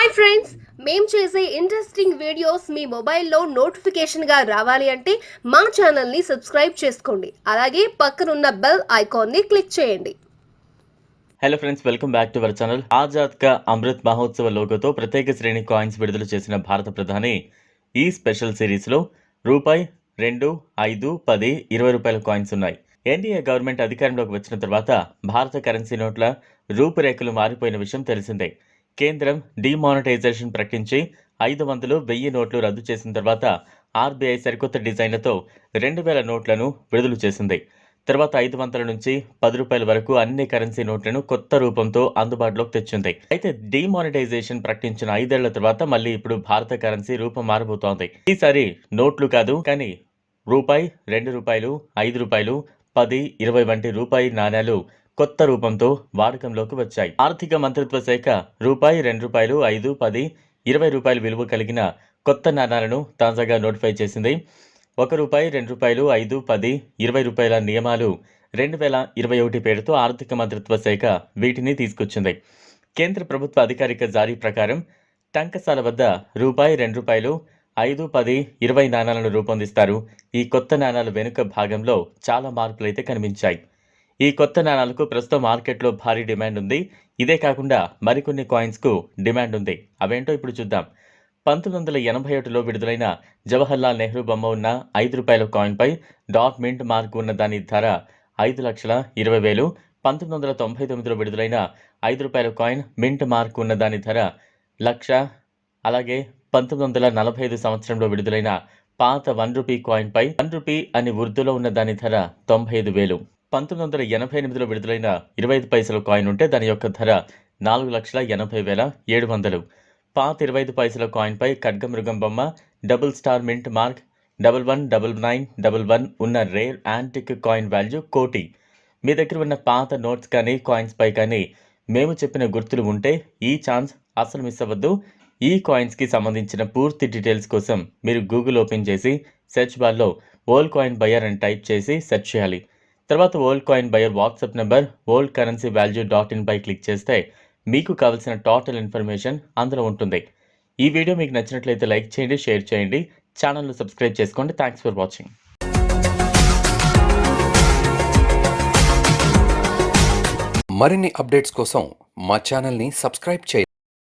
Hi friends మేము చేసే interesting videos మీ మొబైల్లో నోటిఫికేషన్గా రావాలి అంటే మా ఛానల్ని సబ్స్క్రైబ్ చేసుకోండి. అలాగే పక్కనున్న బెల్ ఐకాన్ని క్లిక్ చేయండి. Hello friends welcome back to our channel Azad ka Amrit Mahotsav లోగోతో ప్రత్యేక శ్రేణి కాయిన్స్ విడుదల చేసిన భారత ప్రధాని ఈ స్పెషల్ సిరీస్లో రూపాయి రెండు ఐదు పది ఇరవై రూపాయల కాయిన్స్ ఉన్నాయి. ఎన్డీఏ గవర్నమెంట్ అధికారంలోకి వచ్చిన తర్వాత భారత కరెన్సీ నోట్ల రూపురేఖలు మారిపోయిన విషయం తెలిసిందే. కేంద్రం డిమానిటైజేషన్ ప్రకటించి ఐదు వందలు వెయ్యి నోట్లు రద్దు చేసిన తర్వాత ఆర్బీఐ సరికొత్త డిజైన్లతో రెండు వేల నోట్లను విడుదల చేసింది. తర్వాత ఐదు వందల నుంచి పది రూపాయల వరకు అన్ని కరెన్సీ నోట్లను కొత్త రూపంతో అందుబాటులోకి తెచ్చింది. అయితే డిమానిటైజేషన్ ప్రకటించిన ఐదేళ్ళ తర్వాత మళ్ళీ ఇప్పుడు భారత కరెన్సీ రూపం మారబోతోంది. ఈసారి నోట్లు కాదు కానీ రూపాయి రెండు రూపాయలు ఐదు రూపాయలు పది ఇరవై వంటి రూపాయి నాణేలు కొత్త రూపంతో వాడకంలోకి వచ్చాయి. ఆర్థిక మంత్రిత్వ శాఖ రూపాయి రెండు రూపాయలు ఐదు పది ఇరవై రూపాయలు విలువ కలిగిన కొత్త నాణాలను తాజాగా నోటిఫై చేసింది. ఒక రూపాయి రెండు రూపాయలు ఐదు పది ఇరవై రూపాయల నియమాలు రెండు వేల ఇరవై ఒకటి పేరుతో ఆర్థిక మంత్రిత్వ శాఖ వీటిని తీసుకొచ్చింది. కేంద్ర ప్రభుత్వ అధికారిక జారీ ప్రకారం టంకసాల వద్ద రూపాయి రెండు రూపాయలు ఐదు పది ఇరవై నాణాలను రూపొందిస్తారు. ఈ కొత్త నాణాల వెనుక భాగంలో చాలా మార్పులైతే కనిపించాయి. ఈ కొత్త నాణాలకు ప్రస్తుతం మార్కెట్లో భారీ డిమాండ్ ఉంది. ఇదే కాకుండా మరికొన్ని కాయిన్స్కు డిమాండ్ ఉంది. అవేంటో ఇప్పుడు చూద్దాం. పంతొమ్మిది వందల ఎనభై ఒకటిలో విడుదలైన జవహర్లాల్ నెహ్రూ బొమ్మ ఉన్న ఐదు రూపాయల కాయిన్పై డాట్ మింట్ మార్క్ ఉన్న దాని ధర ఐదు లక్షల ఇరవై వేలు. పంతొమ్మిది వందల తొంభై తొమ్మిదిలో విడుదలైన ఐదు రూపాయల కాయిన్ మింట్ మార్క్ ఉన్న దాని ధర లక్ష. అలాగే పంతొమ్మిది వందల నలభై ఐదు సంవత్సరంలో విడుదలైన పాత వన్ రూపీ కాయిన్పై వన్ రూపీ అని ఉర్దూలో ఉన్న దాని ధర తొంభై ఐదు వేలు. పంతొమ్మిది వందల ఎనభై ఎనిమిదిలో విడుదలైన ఇరవై ఐదు పైసల కాయిన్ ఉంటే దాని యొక్క ధర నాలుగు లక్షల ఎనభై వేల ఏడు వందలు. పాత ఇరవై ఐదు పైసల కాయిన్పై ఖడ్గమృగం బొమ్మ double star mint mark double one double nine double one ఉన్న రేర్ యాంటిక్ కాయిన్ వాల్యూ కోటి. మీ దగ్గర ఉన్న పాత నోట్స్ కానీ కాయిన్స్పై కానీ మేము చెప్పిన గుర్తులు ఉంటే ఈ ఛాన్స్ అసలు మిస్ అవ్వద్దు. ఈ కాయిన్స్కి సంబంధించిన పూర్తి డీటెయిల్స్ కోసం మీరు గూగుల్ ఓపెన్ చేసి సెర్చ్ బార్లో ఓల్డ్ కాయిన్ బయర్ అని టైప్ చేసి సెర్చ్ చేయాలి. తర్వాత old coin buyer WhatsApp number old currency value dot in pi click చేస్తే మీకు కావలసిన టోటల్ ఇన్ఫర్మేషన్ అందులో ఉంటుంది. ఈ వీడియో మీకు నచ్చినట్లయితే లైక్ చేయండి షేర్ చేయండి ఛానల్ను సబ్స్క్రైబ్ చేసుకోండి. థ్యాంక్స్ ఫర్ వాచింగ్ మరిన్ని అప్డేట్స్ కోసం మా ఛానల్ని సబ్స్క్రైబ్ చేయండి.